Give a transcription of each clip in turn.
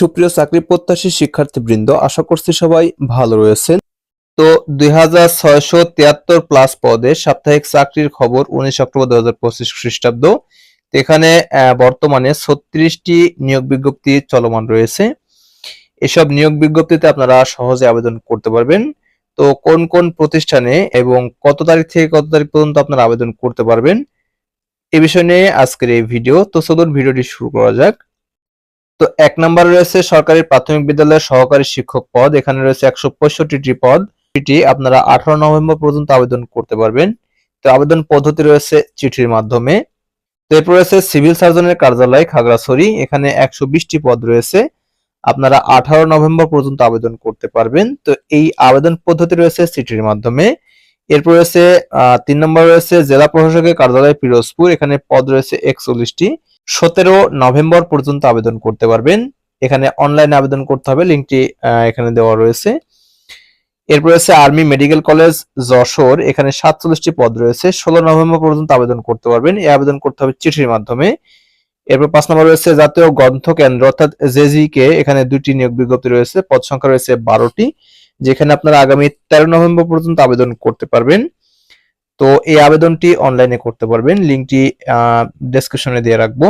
সুপ্রিয় চাকরি প্রত্যাশী শিক্ষার্থীবৃন্দ, আশা করছি সবাই ভালো রয়েছেন। তো দুই হাজার ছয়শো তিয়াত্তর প্লাস পদে সাপ্তাহিক চাকরির খবর উনিশ অক্টোবর দুই হাজার পঁচিশ খ্রিস্টাব্দ। এখানে বর্তমানে ছত্রিশটি নিয়োগ বিজ্ঞপ্তি চলমান রয়েছে। এসব নিয়োগ বিজ্ঞপ্তিতে আপনারা সহজে আবেদন করতে পারবেন। তো কোন কোন প্রতিষ্ঠানে এবং কত তারিখ থেকে কত তারিখ পর্যন্ত আপনারা আবেদন করতে পারবেন, এ বিষয় নিয়ে আজকের এই ভিডিও। তো চলুন ভিডিওটি শুরু করা যাক। তো এক নম্বরে রয়েছে সরকারি প্রাথমিক বিদ্যালয়ের সহকারী শিক্ষক পদ। এখানে রয়েছে একশো পঁয়ষট্টিটি পদ। এটি আপনারা আঠারো নভেম্বর পর্যন্ত আবেদন করতে পারবেন। তো আবেদন পদ্ধতি রয়েছে চিঠির মাধ্যমে। তো এরপর রয়েছে সিভিল সার্জনের কার্যালয়, খাগড়াছড়ি। এখানে একশো বিশটি পদ রয়েছে। আপনারা আঠারো নভেম্বর পর্যন্ত আবেদন করতে পারবেন। তো এই আবেদন পদ্ধতি রয়েছে চিঠির মাধ্যমে। এরপর রয়েছে তিন নম্বর রয়েছে জেলা প্রশাসকের কার্যালয়, পিরোজপুর। এখানে পদ রয়েছে একচল্লিশটি। সতেরো নভেম্বর পর্যন্ত আবেদন করতে পারবেন। এখানে অনলাইনে আবেদন করতে হবে লিঙ্কটি এখানে দেওয়া রয়েছে। এরপর রয়েছে আর্মি মেডিকেল কলেজ যশোর। এখানে সাতচল্লিশটি পদ রয়েছে। ষোলো নভেম্বর পর্যন্ত আবেদন করতে পারবেন। এই আবেদন করতে হবে চিঠির মাধ্যমে। এরপর পাঁচ নম্বর রয়েছে জাতীয় গ্রন্থ কেন্দ্র, অর্থাৎ জেজি কে এখানে দুটি নিয়োগ বিজ্ঞপ্তি রয়েছে। পদ সংখ্যা রয়েছে বারোটি, যেখানে আপনারা আগামী তেরো নভেম্বর পর্যন্ত আবেদন করতে পারবেন। তো এই আবেদনটি অনলাইনে করতে পারবেন। লিঙ্কটি ডেসক্রিপশনে দিয়ে রাখব।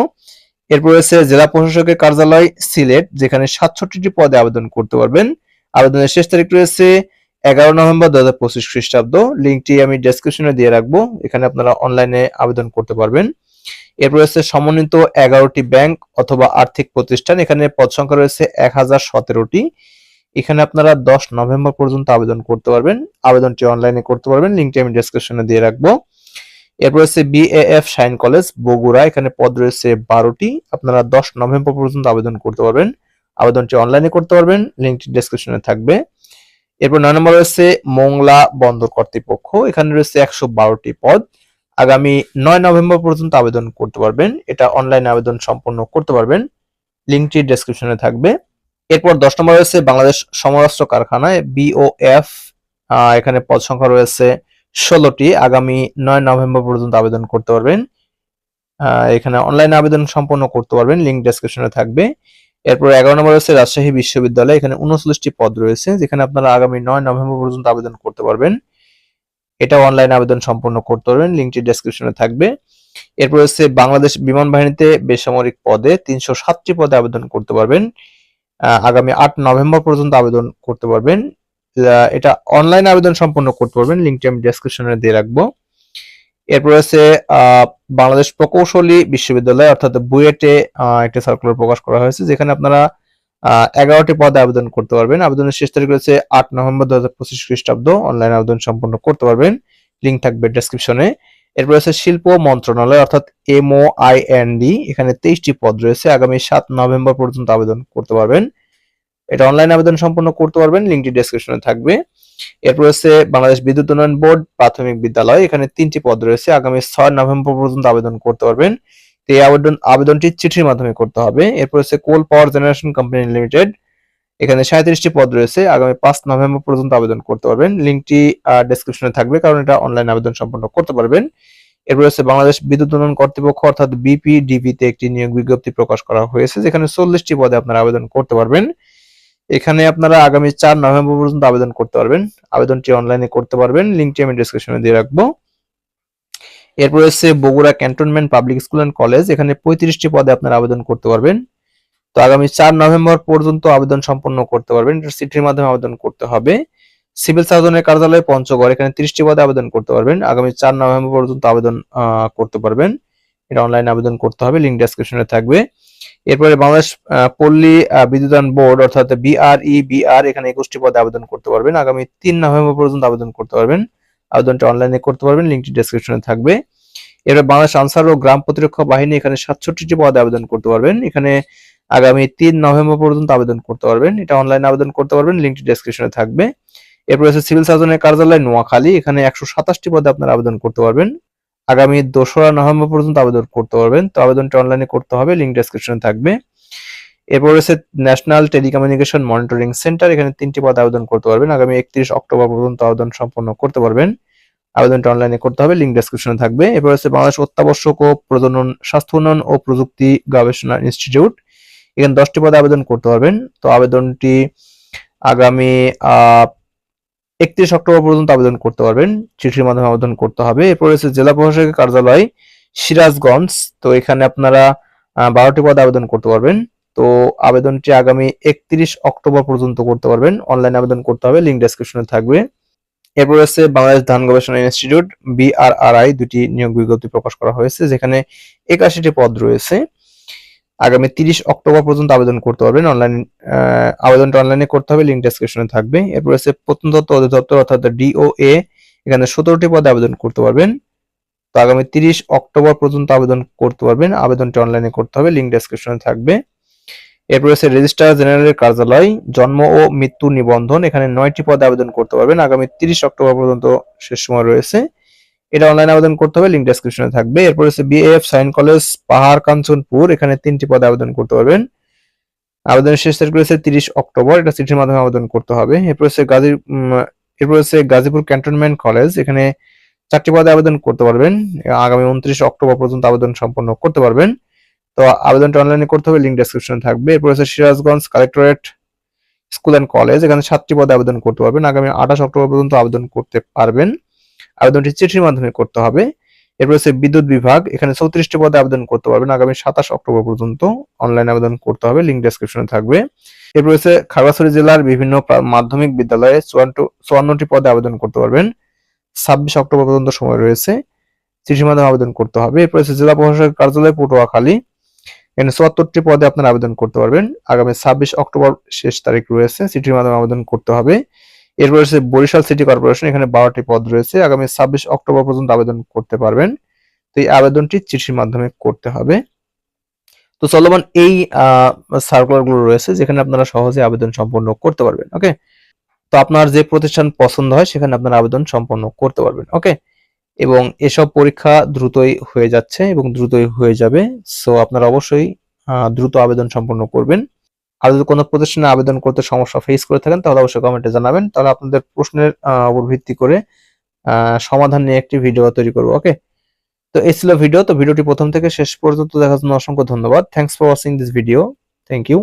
এরপর রয়েছে জেলা প্রশাসকের কার্যালয়, সিলেট, যেখানে সাতষট্টিটি পদে আবেদন করতে পারবেন। আবেদনের শেষ তারিখ রয়েছে এগারো নভেম্বর দু হাজার পঁচিশ খ্রিস্টাব্দ। লিঙ্কটি আমি ডেসক্রিপশনে দিয়ে রাখব, এখানে আপনারা অনলাইনে আবেদন করতে পারবেন। এরপর রয়েছে সমন্বিত এগারোটি ব্যাংক অথবা আর্থিক প্রতিষ্ঠান। এখানে পদ সংখ্যা রয়েছে এক হাজার সতেরোটি। এখানে আপনারা দশ নভেম্বর পর্যন্ত আবেদন করতে পারবেন। আবেদনটি অনলাইনে করতে পারবেন। লিঙ্কটি আমি ডেসক্রিপশনে দিয়ে রাখব। এরপর রয়েছে বিএএফ শাইন কলেজ বগুড়া। এখানে পদ রয়েছে বারোটি। আপনারা দশ নভেম্বর পর্যন্ত আবেদন করতে পারবেন। আবেদনটি অনলাইনে করতে পারবেন। লিঙ্কটি ডেসক্রিপশনে থাকবে। এরপর নয় নম্বর রয়েছে মোংলা বন্দর কর্তৃপক্ষ। এখানে রয়েছে একশো বারোটি পদ। আগামী নয় নভেম্বর পর্যন্ত আবেদন করতে পারবেন। এটা অনলাইনে আবেদন সম্পন্ন করতে পারবেন। লিঙ্কটি ডেসক্রিপশনে থাকবে। এরপর দশ নম্বর রয়েছে বাংলাদেশ সমরাস্ত্র কারখানায় বিওএফ এখানে পদ সংখ্যা রয়েছে ষোলোটি। আগামী নয় নভেম্বর পর্যন্ত আবেদন করতে পারবেন। এখানে অনলাইনে আবেদন সম্পন্ন করতে পারবেন লিঙ্ক ডেসক্রিপশনে থাকবে। এরপর এগারো নম্বর রয়েছে রাজশাহী বিশ্ববিদ্যালয়, এখানে উনচল্লিশটি পদ রয়েছে, যেখানে আপনারা আগামী নয় নভেম্বর পর্যন্ত আবেদন করতে পারবেন। এটা অনলাইন আবেদন সম্পন্ন করতে পারবেন লিঙ্কটি ডেসক্রিপশনে থাকবে। এরপর রয়েছে বাংলাদেশ বিমান বাহিনীতে বেসামরিক পদে তিনশো সাতটি পদে আবেদন করতে পারবেন। আগামী আট নভেম্বর পর্যন্ত আবেদন করতে পারবেন। এটা অনলাইন আবেদন সম্পন্ন করতে পারবেন। লিঙ্কটি আমি ডেসক্রিপশনে দিয়ে রাখব। এরপর আহ, বাংলাদেশ প্রকৌশলী বিশ্ববিদ্যালয় অর্থাৎ বুয়েটে একটা সার্কুলার প্রকাশ করা হয়েছে যেখানে আপনারা এগারোটি পদে আবেদন করতে পারবেন। আবেদনের শেষ তারিখ রয়েছে আট নভেম্বর দু হাজার পঁচিশ খ্রিস্টাব্দ। অনলাইন আবেদন সম্পন্ন করতে পারবেন। লিঙ্ক থাকবে ডেসক্রিপশনে এরপর রয়েছে শিল্প মন্ত্রণালয়, অর্থাৎ এমও আই এন ডি এখানে তেইশটি পদ রয়েছে। আগামী সাত নভেম্বর পর্যন্ত আবেদন করতে পারবেন। এটা অনলাইন আবেদন সম্পন্ন করতে পারবেন, লিঙ্কটি ডেসক্রিপশনে থাকবে। এরপর রয়েছে বাংলাদেশ বিদ্যুৎ উন্নয়ন বোর্ড, প্রাথমিক বিদ্যালয়। এখানে তিনটি পদ রয়েছে। আগামী ছয় নভেম্বর পর্যন্ত আবেদন করতে পারবেন। এই আবেদন, আবেদনটি চিঠির মাধ্যমে করতে হবে। এরপর রয়েছে coal power generation company limited. এখানে সাঁত্রিশটি পদ রয়েছে। আগামী পাঁচ নভেম্বর পর্যন্ত আবেদন করতে পারবেন। লিঙ্কটি ডেসক্রিপশনে থাকবে, কারণ এটা অনলাইন আবেদন সম্পন্ন করতে পারবেন। এরপর রয়েছে বাংলাদেশ বিদ্যুৎ উন্নয়ন কর্তৃপক্ষ, অর্থাৎ বিপিডিবি তে একটি নিয়োগ বিজ্ঞপ্তি প্রকাশ করা হয়েছে, যেখানে চল্লিশটি পদে আপনারা আবেদন করতে পারবেন। এখানে আপনারা আগামী চার নভেম্বর পর্যন্ত আবেদন করতে পারবেন। আবেদনটি অনলাইনে করতে পারবেন। লিঙ্কটি আমি ডিসক্রিপশনে দিয়ে রাখব। এরপর রয়েছে Bogura cantonment public school and college, এখানে পঁয়ত্রিশটি পদে আপনারা আবেদন করতে পারবেন। তো আগামী চার নভেম্বর পর্যন্ত আবেদন সম্পন্ন করতে পারবেন। চিঠির মাধ্যমে আবেদন করতে হবে। সিভিল সার্জনের কার্যালয় পঞ্চগড়, এখানে ত্রিশটি পদে আবেদন করতে পারবেন। আগামী চার নভেম্বর পর্যন্ত আবেদন করতে পারবেন। এটা অনলাইনে আবেদন করতে হবে লিঙ্ক ডেসক্রিপশনে থাকবে। এরপরে বাংলাদেশ পল্লী বিদ্যুতায়ন বোর্ড, অর্থাৎ বিআরই বিআর এখানে একুশটি পদে আবেদন করতে পারবেন। আগামী তিন নভেম্বর পর্যন্ত আবেদন করতে পারবেন। আবেদনটা অনলাইনে করতে পারবেন লিঙ্কটি ডেসক্রিপশনে থাকবে। এরপর বাংলাদেশ আনসার ও গ্রাম প্রতিরক্ষা বাহিনী, এখানে সাতষট্টিটি পদে আবেদন করতে পারবেন। এখানে আগামী তিন নভেম্বর পর্যন্ত আবেদন করতে পারবেন। এটা অনলাইনে আবেদন করতে পারবেন লিঙ্কটি ডেসক্রিপশনে থাকবে। এরপর আছে সিভিল সার্জনের কার্যালয় নোয়াখালী, এখানে একশো সাতাশটি পদে আপনারা আবেদন করতে পারবেন। আগামী দোসরা নভেম্বর পর্যন্ত আবেদন করতে পারবেন। তো আবেদনটা অনলাইনে করতে হবে লিঙ্ক ডেসক্রিপশনে থাকবে। এরপর রয়েছে ন্যাশনাল টেলিকমিউনিকেশন মনিটরিং সেন্টার এখানে তিনটি পদে আবেদন করতে পারবেন। আগামী একত্রিশ অক্টোবর পর্যন্ত আবেদন সম্পন্ন করতে পারবেন। আবেদনটা অনলাইনে করতে হবে লিঙ্ক ডেসক্রিপশনে থাকবে। এরপর রয়েছে বাংলাদেশ অত্যাবশ্যক ও প্রজনন স্বাস্থ্য উন্নয়ন ও প্রযুক্তি গবেষণা ইনস্টিটিউট। এখানে দশটি পদে আবেদন করতে পারবেন। তো আবেদনটি আগামী একত্রিশ অক্টোবর পর্যন্ত আবেদন করতে পারবেন। চিঠির মাধ্যমে আবেদন করতে হবে। এরপর রয়েছে জেলা প্রশাসকের কার্যালয়, সিরাজগঞ্জ। তো এখানে আপনারা বারোটি পদে আবেদন করতে পারবেন। তো আবেদনটি আগামী একত্রিশ অক্টোবর পর্যন্ত করতে পারবেন। অনলাইন আবেদন করতে হবে লিঙ্ক ডেসক্রিপশনে থাকবে। এরপর রয়েছে বাংলাদেশ ধান গবেষণা ইনস্টিটিউট, বিআরআরআই, দুটি নিয়োগ বিজ্ঞপ্তি প্রকাশ করা হয়েছে, যেখানে একাশিটি পদ রয়েছে। আগামী তিরিশ অক্টোবর পর্যন্ত আবেদন করতে পারবেন। অনলাইন আবেদনটা অনলাইনে করতে হবে লিঙ্ক ডেসক্রিপশনে থাকবে। এরপর রয়েছে প্রত্নতত্ত্ব অধিদপ্তর অর্থাৎ ডিওএ এখানে সতেরোটি পদে আবেদন করতে পারবেন। তো আগামী তিরিশ অক্টোবর পর্যন্ত আবেদন করতে পারবেন। আবেদনটি অনলাইনে করতে হবে লিঙ্ক ডেসক্রিপশনে থাকবে। এরপর রয়েছে রেজিস্ট্রার জেনারেলের কার্যালয়, জন্ম ও মৃত্যু নিবন্ধন, এখানে নয়টি পদে আবেদন করতে পারবেন। আগামী তিরিশ অক্টোবর পর্যন্ত শেষ সময় রয়েছে। এটা অনলাইন আবেদন করতে হবে লিঙ্ক ডেসক্রিপশনে থাকবে। এরপর হচ্ছে বিএফ সাইন কলেজ পাহাড় কাঞ্চনপুর এখানে তিনটি পদে আবেদন করতে পারবেন। আবেদনের শেষ তারিখ রয়েছে তিরিশ অক্টোবর, এটা চিঠির মাধ্যমে আবেদন করতে হবে। এরপর হচ্ছে গাজী এরপর হচ্ছে গাজীপুর ক্যান্টনমেন্ট কলেজ, এখানে চারটি পদে আবেদন করতে পারবেন। আগামী উনত্রিশ অক্টোবর পর্যন্ত আবেদন সম্পন্ন করতে পারবেন। তো আবেদনটা অনলাইনে করতে হবে লিঙ্ক ডেসক্রিপশনে থাকবে। এরপর হচ্ছে Sirajganj collectorate school and college এখানে সাতটি পদে আবেদন করতে পারবেন। আগামী আঠাশ অক্টোবর পর্যন্ত আবেদন করতে পারবেন। আবেদনটি চিঠির মাধ্যমে করতে হবে। এরপর হচ্ছে বিদ্যুৎ বিভাগ, এখানে চৌত্রিশটি পদে আবেদন করতে পারবেন। আগামী সাতাশ অক্টোবর পর্যন্ত অনলাইন আবেদন করতে হবে লিঙ্ক ডেসক্রিপশনে থাকবে। এরপর হচ্ছে খাগড়াছড়ি জেলার বিভিন্ন মাধ্যমিক বিদ্যালয়ে চুয়ান্নটি পদে আবেদন করতে পারবেন। ছাব্বিশ অক্টোবর পর্যন্ত সময় রয়েছে, চিঠির মাধ্যমে আবেদন করতে হবে। এরপর হচ্ছে জেলা প্রশাসক কার্যালয় পটুয়াখালী, এখানে চুয়াত্তরটি পদে আপনারা আবেদন করতে পারবেন। আগামী ছাব্বিশ অক্টোবর শেষ তারিখ রয়েছে, চিঠির মাধ্যমে আবেদন করতে হবে। এরপর হচ্ছে বরিশাল সিটি কর্পোরেশন, এখানে বারোটি পদ রয়েছে। আগামী ছাব্বিশ অক্টোবর পর্যন্ত আবেদন করতে পারবেন। তো এই আবেদনটি চিঠির মাধ্যমে করতে হবে। তো চলমান এই সার্কুলারগুলো রয়েছে, যেখানে আপনারা সহজে আবেদন সম্পন্ন করতে পারবেন, ওকে? তো আপনার যে প্রতিষ্ঠান পছন্দ হয়, সেখানে আপনারা আবেদন সম্পন্ন করতে পারবেন, ওকে? এবং এসব পরীক্ষা দ্রুতই হয়ে যাচ্ছে এবং দ্রুতই হয়ে যাবে। সো আপনারা অবশ্যই দ্রুত আবেদন সম্পন্ন করবেন। আর যদি কোনো প্রতিষ্ঠানে আবেদন করতে সমস্যা ফেস করে থাকেন, তাহলে অবশ্যই কমেন্টে জানাবেন। তাহলে আপনাদের প্রশ্নের উপর ভিত্তি করে সমাধান নিয়ে একটি ভিডিও তৈরি করব ওকে তো এই ছিল ভিডিও তো ভিডিওটি প্রথম থেকে শেষ পর্যন্ত দেখার জন্য অসংখ্য ধন্যবাদ। Thanks for watching this video thank you